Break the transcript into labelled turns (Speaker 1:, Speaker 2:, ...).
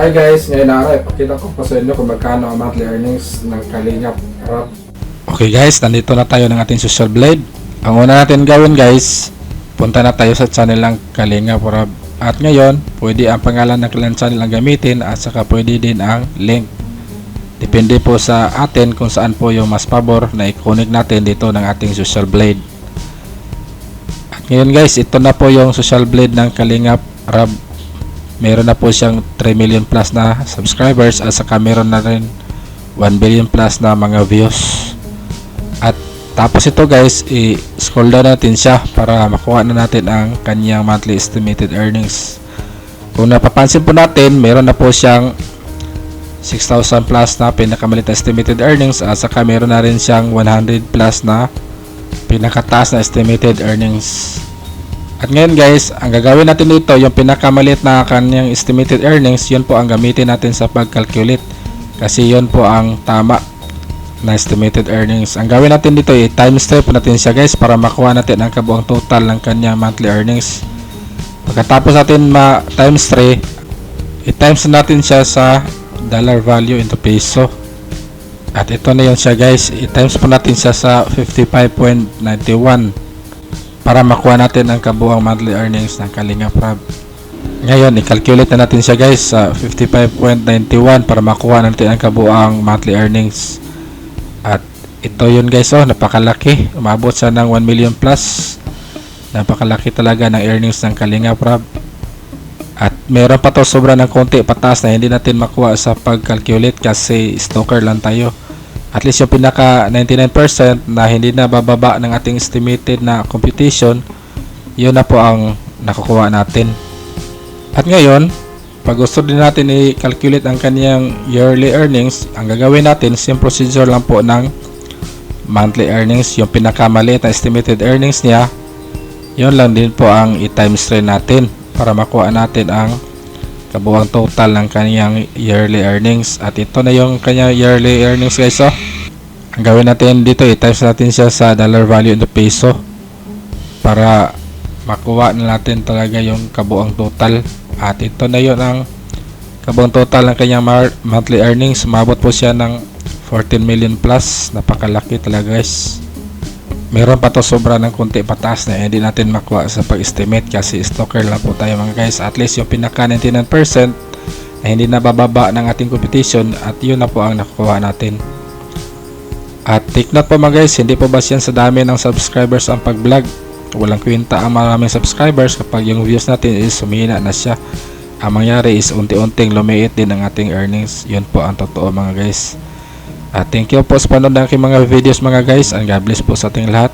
Speaker 1: Hi guys, ngayon na ipakita ko po sa inyo kung magkano ang monthly earnings ng Kalingap Rap.
Speaker 2: Okay guys, nandito na tayo ng ating social blade. Ang una natin gawin guys, punta na tayo sa channel ng Kalinga Porab. At ngayon, pwede ang pangalan ng kanilang channel ang gamitin at saka pwede din ang link. Depende po sa atin kung saan po yung mas pabor na i-connect natin dito ng ating social blade. At ngayon guys, ito na po yung social blade ng Kalingap Rab. Meron na po siyang 3 million plus na subscribers at saka meron na rin 1 billion plus na mga views. At tapos ito guys, i-scroll down natin siya para makuha na natin ang kanyang monthly estimated earnings. Kung napapansin po natin, meron na po siyang 6,000 plus na pinakamalit na estimated earnings at saka meron na rin siyang 100 plus na pinakataas na estimated earnings. At ngayon guys, ang gagawin natin dito, yung pinakamaliit na kanyang estimated earnings, yun po ang gamitin natin sa pag-calculate. Kasi yun po ang tama na estimated earnings. Ang gawin natin dito, i-times 3 po natin siya guys para makuha natin ang kabuang total ng kanyang monthly earnings. Pagkatapos natin ma-times 3, i-times natin siya sa dollar value into peso. At ito na yun siya guys, i-times po natin siya sa 55.91 para makuha natin ang kabuang monthly earnings ng Kalinga Prab. Ngayon, i-calculate na natin siya guys sa 55.91 para makuha natin ang kabuang monthly earnings. At ito yun guys, oh, napakalaki. Umabot siya ng 1 million plus. Napakalaki talaga ng earnings ng Kalinga Prab. At meron pa to sobra ng konti pataas na hindi natin makuha sa pag-calculate kasi stalker lang tayo. At least yung pinaka 99% na hindi na bababa ng ating estimated na computation, yun na po ang nakukuha natin. At ngayon, pag gusto din natin i-calculate ang kanyang yearly earnings, ang gagawin natin, same procedure lang po ng monthly earnings. Yung pinakamaliit na estimated earnings niya, yun lang din po ang i-times 3 natin para makuha natin ang kabuang total ng kanyang yearly earnings. At ito na yung kanyang yearly earnings guys. Oh. Ang gawin natin dito, i-times natin siya sa dollar value into peso para makuha na natin talaga yung kabuang total. At ito na yun ang kabuang total ng kanyang monthly earnings. Umabot po siya ng 14 million plus. Napakalaki talaga guys. Meron pa to sobra ng konti pataas na hindi natin makuha sa pag-estimate kasi stalker lang po tayo mga guys. At least yung pinaka 99% na hindi nabababa ng ating competition at yun na po ang nakukuha natin. At take note po mga guys, hindi po ba yan sa dami ng subscribers ang pag-vlog? Walang kwenta ang maraming subscribers kapag yung views natin is sumina na siya. Ang mangyari is unti-unting lumiit din ang ating earnings. Yun po ang totoo mga guys. At thank you po sa panonood ng aking mga videos mga guys and God bless po sa ating lahat.